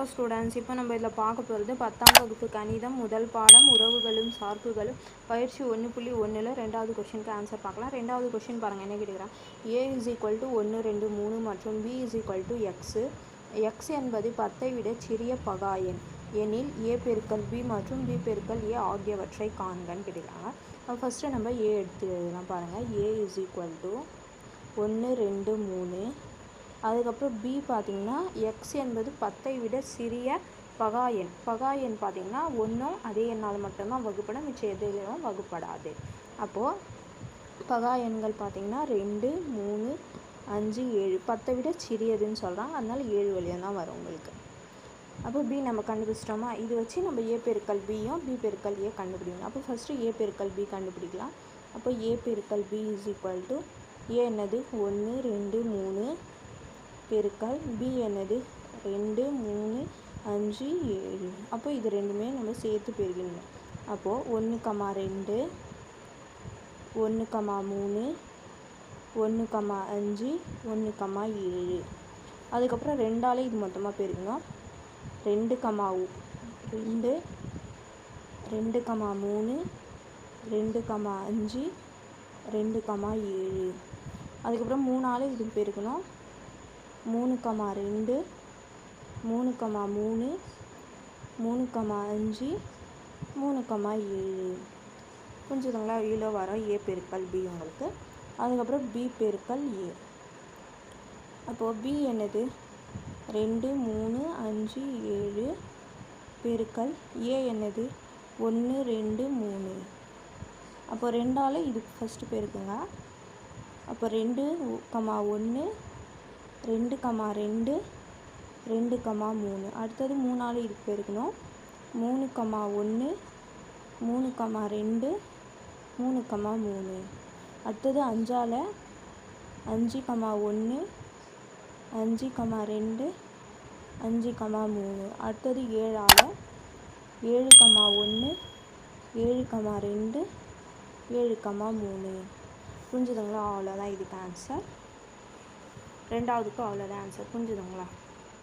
Hello students இப்போ நம்ம இதில் பார்க்க போகிறது பத்தாம் வகுப்பு கணிதம் முதல் பாடம் உறவுகளும் சார்புகளும். பயிற்சி ஒன்று புள்ளி ஒன்றில் ரெண்டாவது கொஷினுக்கு ஆன்சர் பார்க்கலாம். ரெண்டாவது கொஷின் பாருங்கள் என்ன கேட்குறான் ஏ இஸ் ஈக்குவல் டு ஒன்று ரெண்டு மூணு மற்றும் B is equal to X X என்பது பத்தை விட சிறிய பகா எண். எனில் ஏ பெருக்கல் பி மற்றும் பி பெருக்கல் ஏ ஆகியவற்றை காண்கன்னு கேட்டுக்கிறாங்க. ஃபஸ்ட்டு நம்ம ஏ எடுத்து எழுதலாம் பாருங்கள் ஏ இஸ் ஈக்குவல் டு ஒன்று ரெண்டு மூணு. அதுக்கப்புறம் பி பார்த்திங்கன்னா எக்ஸ் என்பது பத்தை விட சிறிய பகா எண். பகா எண் பார்த்திங்கன்னா ஒன்றும் அதே எண்ணால் மட்டும்தான் வகுப்படும் மிச்சம் எதுலையும் வகுப்படாது. அப்போது பகா எண்கள் பார்த்திங்கன்னா ரெண்டு மூணு அஞ்சு ஏழு. பத்தை விட சிறியதுன்னு சொல்கிறாங்க அதனால் ஏழு வழியாக தான் வரும் உங்களுக்கு. அப்போ பி நம்ம கண்டுபிடிச்சிட்டோமா? இது வச்சு நம்ம ஏ பெருக்கல் பியும் பி பெருக்கல் ஏ கண்டுபிடிக்கணும். அப்போ ஃபஸ்ட்டு ஏ பெருக்கல் பி கண்டுபிடிக்கலாம். அப்போ ஏ பெருக்கல் B is equal to A என்னது? ஒன்று ரெண்டு மூணு பெருக்கல் பி என்னது ரெண்டு மூணு அஞ்சு ஏழு. அப்போ இது ரெண்டுமே நம்ம சேர்த்து பெருகிடணும். அப்போது ஒன்று கமா ரெண்டு ஒன்று கமா மூணு ஒன்று கமா அஞ்சு ஒன்று கமா ஏழு. அதுக்கப்புறம் ரெண்டாலே இது மொத்தமாக பெருகணும். ரெண்டு கமா ரெண்டு ரெண்டு கமா மூணு ரெண்டு கமா அஞ்சு ரெண்டு கமா ஏழு. அதுக்கப்புறம் மூணாலே இது பெருக்கணும் மூணு கமா ரெண்டு மூணு கமா மூணு மூணு கமா அஞ்சு மூணு கமா ஏழு. புரிஞ்சுதுங்களா? ஏழோ வரும் ஏ பெருக்கல் பி உங்களுக்கு. அதுக்கப்புறம் பி பெருக்கல் ஏ. அப்போது பி என்னது? ரெண்டு மூணு அஞ்சு ஏழு பெருக்கல் ஏ என்னது? ஒன்று ரெண்டு மூணு. அப்போ ரெண்டால் இது ஃபஸ்ட்டு பெருக்குங்க. அப்போ ரெண்டு கமா ஒன்று ரெண்டு கமா ரெண்டு ரெண்டு கமா மூணு. அடுத்தது மூணால் இது பெருக்கணும் மூணு கமா ஒன்று மூணு கமா ரெண்டு மூணு கமா மூணு. அடுத்தது அஞ்சால் அஞ்சு கமா ஒன்று அஞ்சு கமா ரெண்டு அஞ்சு கமா மூணு. அடுத்தது ஏழால் ஏழு கமா ஒன்று ஏழு கமா ரெண்டு ஏழு கமா மூணு. புரிஞ்சுதுங்களா? அவ்வளோதான் இதுக்கு ஆன்சர் ரெண்டாவதுக்கும் அவ்வளோதான் ஆன்சர் புரிஞ்சுதுங்களா?